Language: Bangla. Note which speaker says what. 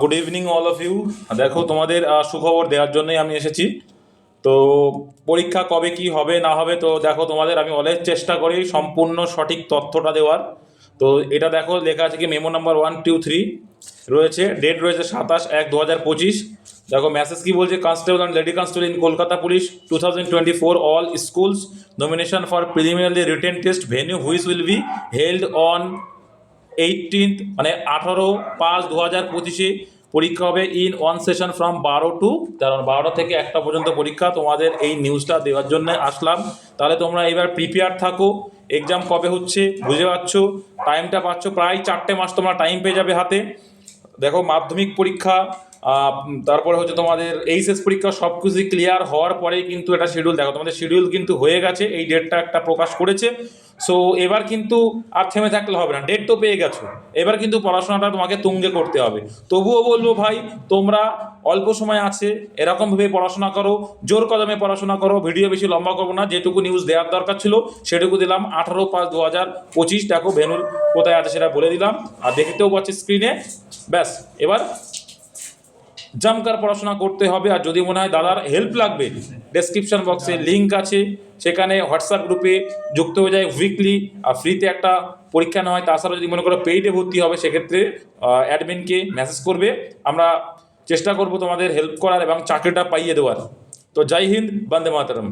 Speaker 1: Good evening all of you দেখো, তোমাদের সুখবর দেওয়ার জন্যই আমি এসেছি। তো, পরীক্ষা কবে কি হবে, না হবে, তো দেখো, তোমাদের আমি অলওয়েজ চেষ্টা করি সম্পূর্ণ সঠিক তথ্যটা দেওয়ার। তো, এটা দেখো, লেখা আছে কি memo number one two three রয়েছে। ডেট রয়েছে সাতাশ এক দু হাজার পঁচিশ। দেখো মেসেজ কি বলছে constable and lady constable in Kolkata police two thousand twenty four all schools nomination for preliminary written test venue which will be held on eighteenth মানে আঠারো পাঁচ দু হাজার পঁচিশে পরীক্ষা হবে ইন ওয়ান সেশন ফ্রম বারো টু কারণ বারোটা থেকে একটা পর্যন্ত পরীক্ষা। তোমাদের এই নিউজটা দেওয়ার জন্য আসলাম। তাহলে তোমরা এবার প্রিপেয়ার থাকো। এক্সাম কবে হচ্ছে? বুঝে পাচ্ছ? টাইমটা পাচ্ছ। প্রায় চারটে মাস তোমরা টাইম পেয়ে যাবে হাতে। দেখো মাধ্যমিক পরীক্ষা তারপরে হচ্ছে তোমাদের এইচএস পরীক্ষা সব কিছুই ক্লিয়ার হওয়ার পরেই কিন্তু এটা শিডিউল দেখো তোমাদের শিডিউল কিন্তু হয়ে গেছে, এই ডেটটা একটা প্রকাশ করেছে। সো এবার কিন্তু আর থেমে থাকলে হবে না ডেট তো পেয়ে গেছো। এবার কিন্তু পড়াশোনাটা তোমাকে তুঙ্গে করতে হবে। তবুও বলব ভাই, তোমরা অল্প সময় আছে এরকমভাবে পড়াশোনা করো, জোর কদমে পড়াশোনা করো ভিডিও বেশি লম্বা করব না, যেটুকু নিউজ দেওয়ার দরকার ছিল, সেটুকু দিলাম। আঠারো পাঁচ দু হাজার পঁচিশ, দেখো ভেনুর কোথায় আছে সেটা বলে দিলাম। আর দেখতেও পাচ্ছি স্ক্রিনে ব্যাস, এবার জামকার পড়াশোনা করতে হবে, আর যদি মনে হয় দাদার হেল্প লাগবে ডেসক্রিপশন বক্সে লিঙ্ক আছে, সেখানে হোয়াটসঅ্যাপ গ্রুপে যুক্ত হয়ে যায় উইকলি আর ফ্রিতে একটা পরীক্ষা নেওয়া হয়, তাছাড়া যদি মনে করো পেইডে ভর্তি হবে, সেক্ষেত্রে অ্যাডমিনকে মেসেজ করবে। আমরা চেষ্টা করব তোমাদের হেল্প করার এবং চাকরিটা পাইয়ে দেওয়ার। তো জয় হিন্দ, বন্দে মাতরম।